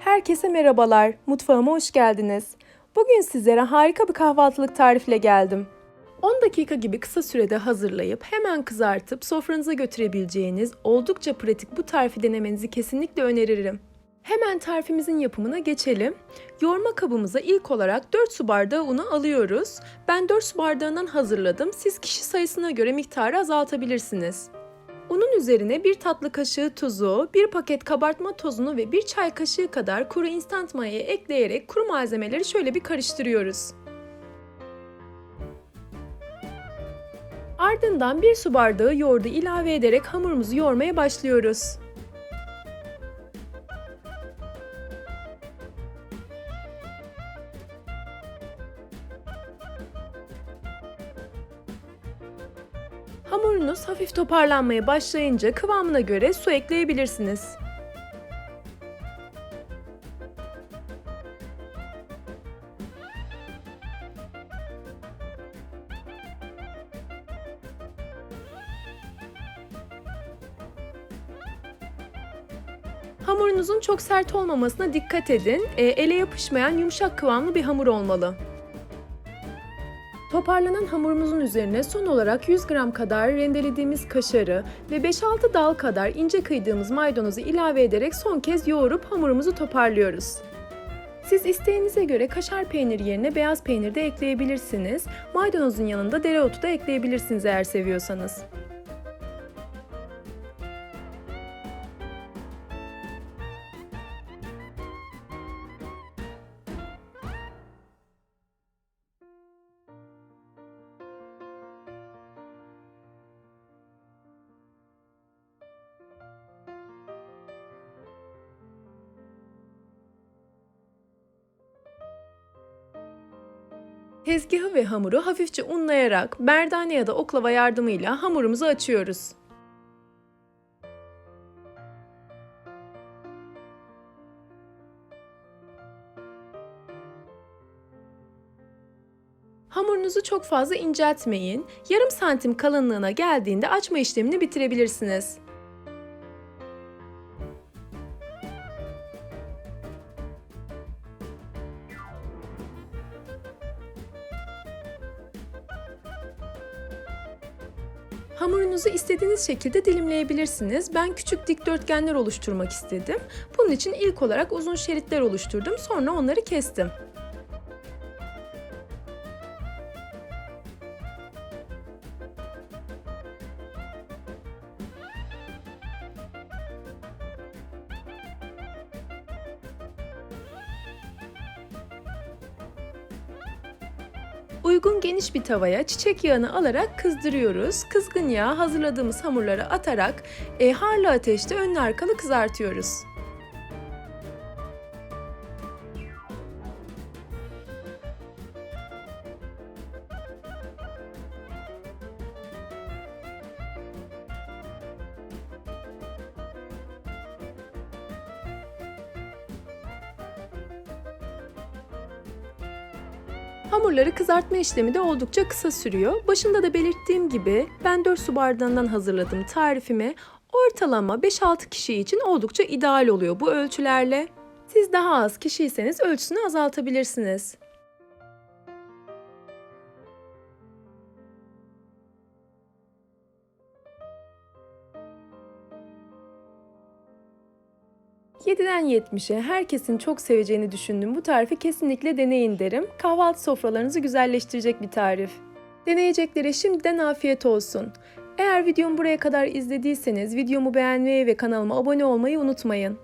Herkese merhabalar, mutfağıma hoş geldiniz. Bugün sizlere harika bir kahvaltılık tarifle geldim. 10 dakika gibi kısa sürede hazırlayıp hemen kızartıp sofranıza götürebileceğiniz oldukça pratik bu tarifi denemenizi kesinlikle öneririm. Hemen tarifimizin yapımına geçelim. Yoğurma kabımıza ilk olarak 4 su bardağı unu alıyoruz. Ben 4 su bardağından hazırladım. Siz kişi sayısına göre miktarı azaltabilirsiniz. Unun üzerine bir tatlı kaşığı tuzu, bir paket kabartma tozunu ve bir çay kaşığı kadar kuru instant mayayı ekleyerek kuru malzemeleri şöyle bir karıştırıyoruz. Ardından bir su bardağı yoğurdu ilave ederek hamurumuzu yoğurmaya başlıyoruz. Hamurunuz hafif toparlanmaya başlayınca kıvamına göre su ekleyebilirsiniz. Hamurunuzun çok sert olmamasına dikkat edin. E, ele yapışmayan yumuşak kıvamlı bir hamur olmalı. Toparlanan hamurumuzun üzerine son olarak 100 gram kadar rendelediğimiz kaşarı ve 5-6 dal kadar ince kıydığımız maydanozu ilave ederek son kez yoğurup hamurumuzu toparlıyoruz. Siz isteğinize göre kaşar peyniri yerine beyaz peynir de ekleyebilirsiniz. Maydanozun yanında dereotu da ekleyebilirsiniz eğer seviyorsanız. Tezgahı ve hamuru hafifçe unlayarak merdane ya da oklava yardımıyla hamurumuzu açıyoruz. Hamurunuzu çok fazla inceltmeyin. Yarım santim kalınlığına geldiğinde açma işlemini bitirebilirsiniz. Hamurunuzu istediğiniz şekilde dilimleyebilirsiniz. Ben küçük dikdörtgenler oluşturmak istedim. Bunun için ilk olarak uzun şeritler oluşturdum. Sonra onları kestim. Uygun geniş bir tavaya çiçek yağını alarak kızdırıyoruz. Kızgın yağ hazırladığımız hamurları atarak e, harlı ateşte önlü arkalı kızartıyoruz. Hamurları kızartma işlemi de oldukça kısa sürüyor. Başında da belirttiğim gibi ben 4 su bardağından hazırladım tarifimi. Ortalama 5-6 kişi için oldukça ideal oluyor bu ölçülerle. Siz daha az kişiyseniz ölçüsünü azaltabilirsiniz. ...7'den 70'e herkesin çok seveceğini düşündüğüm bu tarifi kesinlikle deneyin derim. Kahvaltı sofralarınızı güzelleştirecek bir tarif. Deneyeceklere şimdiden afiyet olsun. Eğer videomu buraya kadar izlediyseniz videomu beğenmeyi ve kanalıma abone olmayı unutmayın.